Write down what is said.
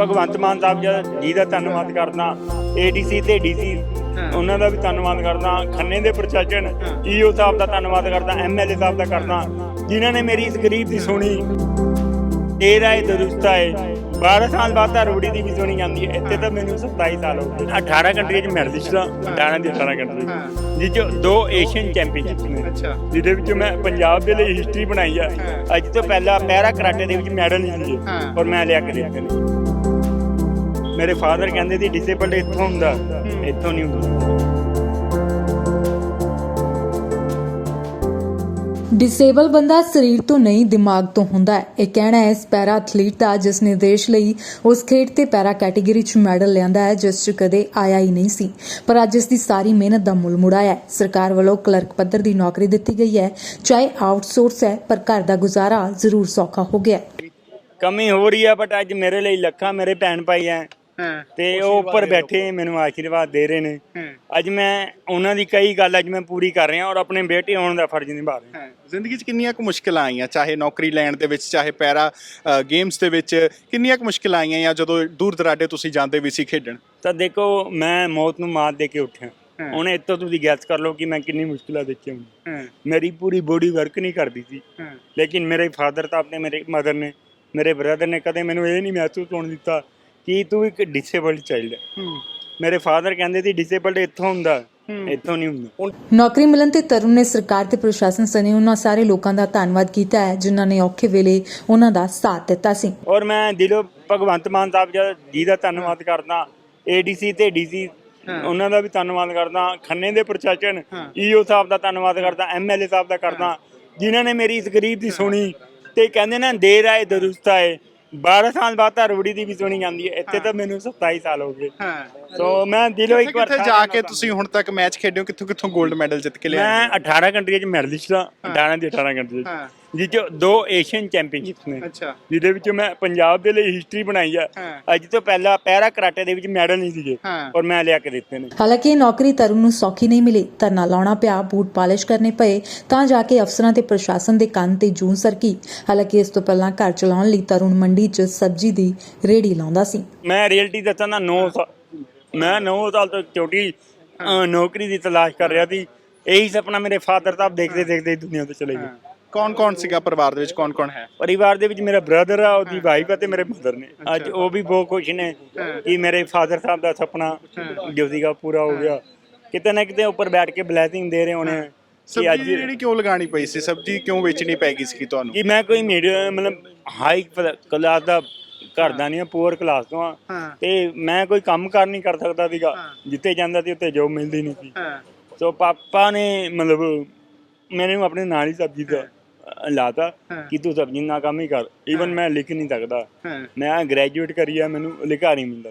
ਭਗਵੰਤ ਮਾਨ ਸਾਹਿਬ ਜੀ- ਦਾ ਧੰਨਵਾਦ ਕਰਦਾ ਏਡੀਸੀ ਤੇ ਡੀਸੀ ਉਹਨਾਂ ਦਾ ਵੀ ਧੰਨਵਾਦ ਕਰਦਾ ਖੰਨੇ ਦੇ ਪ੍ਰਸ਼ਾਸਨ ਈਓ ਸਾਹਿਬ ਦਾ ਧੰਨਵਾਦ ਕਰਦਾ ਐਮਐਲਏ ਸਾਹਿਬ ਦਾ ਕਰਦਾ ਜਿਨ੍ਹਾਂ ਨੇ ਮੇਰੀ ਇਸ ਗਰੀਬ ਦੀ ਸੁਣੀ। ਤੇਰਾ ਇਹ ਦਰੁਸਤ ਹੈ 12 ਸਾਲ ਬਾਅਦ ਤਾਂ ਰੂੜੀ ਦੀ ਵੀ ਸੁਣੀ ਜਾਂਦੀ ਹੈ। ਇੱਥੇ ਤਾਂ ਮੈਨੂੰ 27 ਸਾਲ ਹੋ ਗਏ। 18 ਕੰਟਰੀਆਂ 'ਚ ਮੈਡਲਿਸਟ ਹਾਂ। 18 ਦੀ 18 ਕੰਟਰੀ। 'ਚੋਂ ਦੋ ਏਸ਼ੀਅਨ ਚੈਂਪੀਅਨਸ਼ਿਪ ਨੇ। ਅੱਛਾ। ਜਿਹਦੇ ਵਿੱਚ ਮੈਂ ਪੰਜਾਬ ਦੇ ਲਈ ਹਿਸਟਰੀ ਬਣਾਈ ਆ। ਅੱਜ ਤੋਂ ਪਹਿਲਾਂ ਪੈਰਾ ਕਰਾਟੇ ਦੇ ਵਿੱਚ ਮੈਡਲ ਨਹੀਂ ਹਾਂ। ਔਰ ਮੈਂ ਲਿਆ ਕੇ ਦਿੱਤੇ ਨੇ। ਮੇਰੇ ਫਾਦਰ ਕਹਿੰਦੇ ਸੀ ਡਿਸੇਬਲਡ ਇੱਥੋਂ ਹੁੰਦਾ ਇੱਥੋਂ ਨਹੀਂ ਹੁੰਦਾ। ਡਿਸੇਬਲ ਬੰਦਾ ਸਰੀਰ ਤੋਂ ਨਹੀਂ ਦਿਮਾਗ ਤੋਂ ਹੁੰਦਾ ਹੈ। ਇਹ ਕਹਿਣਾ ਹੈ ਇਸ ਪੈਰਾ ਐਥਲੀਟ ਦਾ ਜਿਸ ਨੇ ਦੇਸ਼ ਲਈ ਉਸ ਖੇਡ ਤੇ ਪੈਰਾ ਕੈਟਾਗਰੀ 'ਚ ਮੈਡਲ ਲਿਆਂਦਾ ਹੈ ਜਿਸ 'ਚ ਕਦੇ ਆਇਆ ਹੀ ਨਹੀਂ ਸੀ। ਪਰ ਅੱਜ ਇਸ ਦੀ ਸਾਰੀ ਮਿਹਨਤ ਦਾ ਮੁੱਲ ਮੁੜਾਇਆ ਹੈ। ਸਰਕਾਰ ਵੱਲੋਂ ਕਲਰਕ ਪੱਧਰ ਦੀ ਨੌਕਰੀ ਦਿੱਤੀ ਗਈ ਹੈ। ਚਾਹੇ ਆਊਟਸੋਰਸ ਹੈ ਪਰ ਘਰ ਦਾ ਗੁਜ਼ਾਰਾ ਜ਼ਰੂਰ ਸੌਖਾ ਹੋ ਗਿਆ ਹੈ। ਕਮੀ ਹੋ ਰਹੀ ਆ ਬਟ ਅੱਜ ਮੇਰੇ ਲਈ ਲੱਖਾਂ ਮੇਰੇ ਭੈਣ ਭਾਈ ਆ ਹਾਂ। ਤੇ ਉਹ ਉੱਪਰ ਬੈਠੇ ਮੈਨੂੰ ਆਸ਼ੀਰਵਾਦ ਦੇ ਰਹੇ ਨੇ। ਅੱਜ ਮੈਂ ਉਹਨਾਂ ਦੀ ਕਈ ਗੱਲ ਅੱਜ ਮੈਂ ਪੂਰੀ ਕਰ ਰਿਹਾ ਔਰ ਆਪਣੇ ਬੇਟੇ ਹੋਣ ਦਾ ਫਰਜ਼ ਨਿਭਾ ਰਿਹਾ। ਹਾਂ। ਜ਼ਿੰਦਗੀ 'ਚ ਕਿੰਨੀਆਂ ਕੁ ਮੁਸ਼ਕਲਾਂ ਆਈਆਂ? ਚਾਹੇ ਨੌਕਰੀ ਲੈਣ ਦੇ ਵਿੱਚ ਚਾਹੇ ਪੈਰਾ ਗੇਮਸ ਦੇ ਵਿੱਚ ਕਿੰਨੀਆਂ ਕੁ ਮੁਸ਼ਕਲਾਂ ਆਈਆਂ ਜਾਂ ਜਦੋਂ ਦੂਰ ਦਰਾਡੇ ਤੁਸੀਂ ਜਾਂਦੇ ਵੀ ਸੀ ਖੇਡਣ? ਤਾਂ ਦੇਖੋ ਮੈਂ ਮੌਤ ਨੂੰ ਮਾਤ ਦੇ ਕੇ ਉੱਠਿਆ। ਹੁਣ ਇੱਥੋਂ ਤੁਸੀਂ ਗੈਸ ਕਰ ਲਓ ਕਿ ਮੈਂ ਕਿੰਨੀ ਮੁਸ਼ਕਿਲਾਂ ਦੇਖੀਆਂ ਹੋਣੀਆਂ। ਹਾਂ। ਮੇਰੀ ਪੂਰੀ ਬੋਡੀ ਵਰਕ ਨਹੀਂ ਕਰਦੀ ਸੀ। ਲੇਕਿਨ ਮੇਰੇ ਫਾਦਰ ਤਾਂ ਆਪਣੇ ਮੇਰੇ ਮਦਰ ਨੇ ਮੇਰੇ ਬ੍ਰਦਰ ਨੇ ਕਦੇ ਮੈਨੂੰ ਇਹ ਨਹੀਂ ਮਹਿਸੂਸ ਹੋਣ ਦਿੱਤਾ ਕਿ ਤੂੰ ਇੱਕ ਡਿਸੇਬਲਡ ਚਾਈਲਡ ਹੈ। ਮੇਰੇ ਫਾਦਰ ਕਹਿੰਦੇ ਸੀ ਡਿਸੇਬਲਡ ਇੱਥੋਂ ਹੁੰਦਾ ਇੱਥੋਂ ਨਹੀਂ ਹੁੰਦਾ। ਨੌਕਰੀ ਮਿਲਣ ਤੇ ਤਰੁਣ ਨੇ ਸਰਕਾਰ ਤੇ ਪ੍ਰਸ਼ਾਸਨ ਸਣੇ ਉਹਨਾਂ ਸਾਰੇ ਲੋਕਾਂ ਦਾ ਧੰਨਵਾਦ ਕੀਤਾ ਹੈ ਜਿਨ੍ਹਾਂ ਨੇ ਔਖੇ ਵੇਲੇ ਉਹਨਾਂ ਦਾ ਸਾਥ ਦਿੱਤਾ ਸੀ। ਔਰ ਮੈਂ ਦਿਲੋਂ ਭਗਵੰਤ ਮਾਨ ਸਾਹਿਬ ਜੀ- ਜੀ ਦਾ ਧੰਨਵਾਦ ਕਰਦਾ ਏਡੀਸੀ ਤੇ ਡੀਸੀ ਉਹਨਾਂ ਦਾ ਵੀ ਧੰਨਵਾਦ ਕਰਦਾ ਖੰਨੇ ਦੇ ਪ੍ਰਸ਼ਾਸਨ ਈਓ ਸਾਹਿਬ ਦਾ ਧੰਨਵਾਦ ਕਰਦਾ ਐਮਐਲਏ ਸਾਹਿਬ ਦਾ ਕਰਦਾ ਜਿਨ੍ਹਾਂ ਨੇ ਮੇਰੀ ਇਸ ਗਰੀਬ ਦੀ ਸੁਣੀ ਤੇ ਕਹਿੰਦੇ ਨਾ ਦੇਰ ਆਏ ਦਰੁਸਤ ਆਏ। 12 ਸਾਲ ਬਾਅਦ ਤਾਂ ਰੂੜੀ ਦੀ ਵੀ ਸੁਣੀ ਜਾਂਦੀ ਹੈ। ਇੱਥੇ ਤਾਂ ਮੈਨੂੰ 27 ਸਾਲ ਹੋ ਗਏ। ਹਾਂ। ਸੋ ਮੈਂ ਦਿਲੋਂ ਇੱਕ ਵਾਰ ਕਿੱਥੇ ਜਾ ਕੇ ਤੁਸੀਂ ਹੁਣ ਤੱਕ ਮੈਚ ਖੇਡੇ ਹੋ? ਕਿੱਥੋਂ ਕਿੱਥੋਂ 골ਡ ਮੈਡਲ ਜਿੱਤ ਕੇ ਲਿਆਏ? ਮੈਂ 18 ਕੰਟਰੀਆਂ 'ਚ ਮੈਡਲਿਸਟ ਹਾਂ। 18 ਦੀ 18 ਕੰਟਰੀ ਹਾਂ। 'ਚੋਂ ਦੋ ਏਸ਼ੀਅਨ ਚੈਂਪੀਅਨਸ਼ਿਪ ਨੇ। ਅੱਛਾ। ਜਿਹਦੇ ਵਿੱਚ ਮੈਂ ਪੰਜਾਬ ਦੇ ਲਈ ਹਿਸਟਰੀ ਬਣਾਈ ਆ। ਹਾਂ। ਅੱਜ ਤੋਂ ਪਹਿਲਾਂ ਪੈਰਾ ਕਰਾਟੇ ਦੇ ਵਿੱਚ ਮੈਡਲ ਨਹੀਂ ਸੀਗੇ। ਔਰ ਮੈਂ ਲਿਆ ਕੇ ਦਿੱਤੇ ਨੇ। ਹਾਲਾਂਕਿ ਇਹ ਨੌਕਰੀ ਤਰੁਣ ਨੂੰ ਸੌਖੀ ਨਹੀਂ ਮਿਲੀ। ਧਰਨਾ ਲਾਉਣਾ ਪਿਆ ਬੂਟ ਪਾਲਿਸ਼ ਕਰਨੇ ਪਏ ਤਾਂ ਜਾ ਕੇ ਅਫਸਰਾਂ ਤੇ ਪ੍ਰਸ਼ਾਸਨ ਦੇ ਕੰਨ ਤੇ ਜੂੰ ਸਰਕੀ। ਹਾਲਾਂਕਿ ਇਸ ਤੋਂ ਪਹਿਲਾਂ ਘਰ ਚਲਾਉਣ ਲਈ ਤਰੁਣ ਮੰਡੀ 'ਚ ਸਬਜ਼ੀ ਦੀ ਰੇੜੀ ਲਾਉਂਦਾ ਸੀ। ਮੈਂ ਰਿਐਲਿਟੀ ਦੱਸਾਂ ਤਾਂ 9 ਮੈਂ 9 ਸਾਲ ਤੋਂ ਛੋਟੀ ਨੌਕਰੀ ਦੀ ਤਲਾਸ਼ ਕਰ ਰਿਹਾ ਸੀ। ਇਹੀ ਸੁਪਨਾ ਮੇਰੇ ਫਾਦਰ ਸਾਹਿਬ ਦੇਖਦੇ ਦੇਖਦੇ ਦੁਨੀਆ ਤੋਂ ਚਲੇ ਗਏ। ਕੌਣ ਕੌਣ ਸੀਗਾ ਪਰਿਵਾਰ ਦੇ ਵਿੱਚ? ਕੌਣ ਕੌਣ ਹੈ? ਪਰਿਵਾਰ ਦੇ ਵਿੱਚ ਮੇਰਾ ਬ੍ਰਦਰ ਆ ਉਹਦੀ ਵਾਈਫ ਆ ਤੇ ਮੇਰੇ ਮਦਰ ਨੇ। ਅੱਜ ਉਹ ਵੀ ਬਹੁਤ ਖੁਸ਼ ਨੇ ਕਿ ਮੇਰੇ ਫਾਦਰ ਸਾਹਿਬ ਦਾ ਸੁਪਨਾ ਜੋ ਸੀਗਾ ਪੂਰਾ ਹੋ ਗਿਆ। ਕਿਤੇ ਨਾ ਕਿਤੇ ਉੱਪਰ ਬੈਠ ਕੇ ਬਲੇਸਿੰਗ ਦੇ ਰਹੇ ਹੋਣੇ ਸਬਜ਼ੀ ਜਿਹੜੀ ਕਿਉਂ ਲਗਾਣੀ ਪਈ ਸੀ? ਸਬਜ਼ੀ ਕਿਉਂ ਵੇਚਣੀ ਪੈ ਗਈ ਸੀ ਤੁਹਾਨੂੰ? ਕਿ ਮੈਂ ਕੋਈ ਮੀਡੀਆ ਮਤਲਬ ਹਾਈ ਕਲਾਸ ਦਾ ਘਰ ਦਾ ਨਹੀਂ ਪੂਅਰ ਕਲਾਸ ਤੋਂ ਆ। ਤੇ ਮੈਂ ਕੋਈ ਕੰਮ ਕਾਰ ਨਹੀਂ ਕਰ ਸਕਦਾ ਸੀਗਾ। ਜਿੱਥੇ ਜਾਂਦਾ ਸੀ ਉੱਥੇ ਜੋਬ ਮਿਲਦੀ ਨਹੀਂ ਸੀ। ਸੋ ਪਾਪਾ ਨੇ ਮਤਲਬ ਮੈਨੂੰ ਆਪਣੇ ਨਾਲ ਹੀ ਸਬਜ਼ੀ ਦਾ ਲਾਤਾ। ਕਿ ਤੂੰ ਸਬਜ਼ੀ ਨਾਲ ਕੰਮ ਹੀ ਕਰ। ਈਵਨ ਮੈਂ ਲਿਖ ਨਹੀਂ ਸਕਦਾ। ਮੈਂ ਗ੍ਰੈਜੂਏਟ ਕਰੀ ਆ ਮੈਨੂੰ ਲਿਖਾ ਨਹੀਂ ਮਿਲਦਾ।